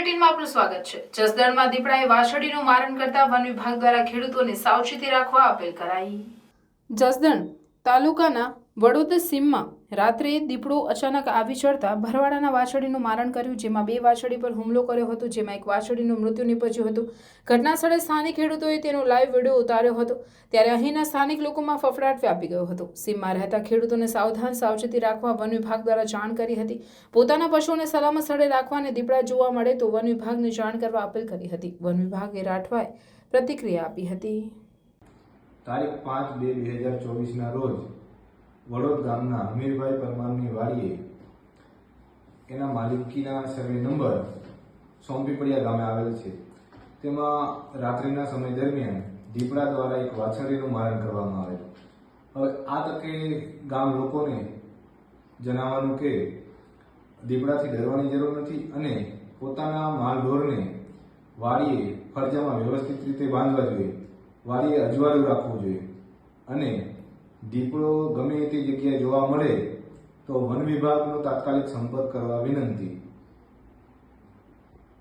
આપનું સ્વાગત છે. જસદણમાં દીપડાએ વાછડીનું મારણ કરતા વન વિભાગ દ્વારા ખેડૂતોને સાવચેતી રાખવા અપીલ કરાઈ. જસદણ તાલુકાના વડોદ સીમમાં રાત્રે દીપડો અચાનક આવી ચડતા ભરવાડાના વાછડીનું મારણ કર્યું, જેમાં બે વાછડી પર હુમલો કર્યો હતો, જેમાં એક વાછડીનું મૃત્યુ નીપજ્યું હતું. ઘટના સ્થળે સ્થાનિક ખેડૂતોએ તેનો લાઈવ વીડિયો ઉતાર્યો હતો. ત્યારે અહીંના સ્થાનિક લોકોમાં ફફડાટ વ્યાપી ગયો હતો. સીમમાં રહેતા ખેડૂતોને સાવધાન સાવચેતી રાખવા વન વિભાગ દ્વારા જાણ કરી હતી. પોતાના પશુઓને સલામત સ્થળે રાખવા અને દીપડા જોવા મળે તો વન વિભાગને જાણ કરવા અપીલ કરી હતી. વન વિભાગે રાઠવાએ પ્રતિક્રિયા આપી હતી. તારીખ પાંચ બે બે હજાર ચોવીસના રોજ વડોદ ગામના હમીરભાઈ પરમારની વાડીએ એના માલિકીના સર્વે નંબર સોંપીપડિયા ગામે આવેલ છે. તેમાં રાત્રિના સમય દરમિયાન દીપડા દ્વારા એક વાછરડીનું મારણ કરવામાં આવેલ. હવે આ તકે ગામ લોકોને જણાવવાનું કે દીપડાથી ડરવાની જરૂર નથી અને પોતાના માલઢોરને વાડીએ ફરજામાં વ્યવસ્થિત રીતે બાંધવા જોઈએ. વાડીએ અજવાળું રાખવું જોઈએ અને દીપડો ગમે તે જગ્યાએ જોવા મળે તો વન વિભાગનો તાત્કાલિક સંપર્ક કરવા વિનંતી.